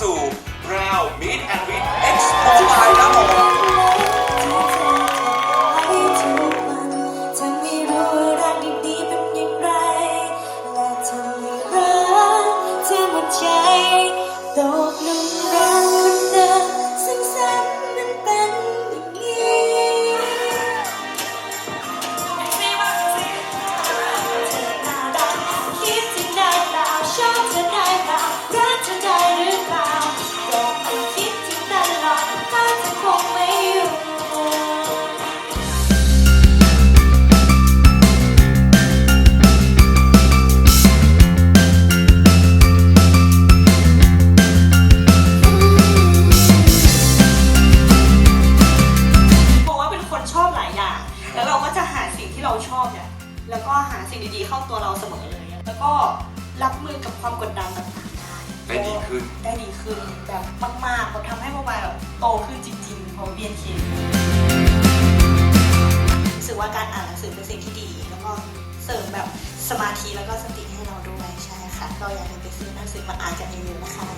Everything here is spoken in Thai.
สู่ Brown Meat and Meat Expo ไทยครับผม เราชอบเนี่ยแล้วก็หาสิ่งดีๆเข้าตัวเราเสมอเลย แล้วก็รับมือกับความกดดันต่างๆได้ได้ดีขึ้น ได้ดีขึ้นแบบมากๆแบบทำให้โมบายแบบโตขึ้นจริงๆเพราะเบียนเครู้สึกว่าการอ่านหนังสือเป็นสิ่งที่ดี แล้วก็เสริมแบบสมาธิแล้วก็สติให้เราด้วยใช่ค่ะ ก็อย่าลืมไปซื้อหนังสือมาอ่านกันเยอะๆนะคะ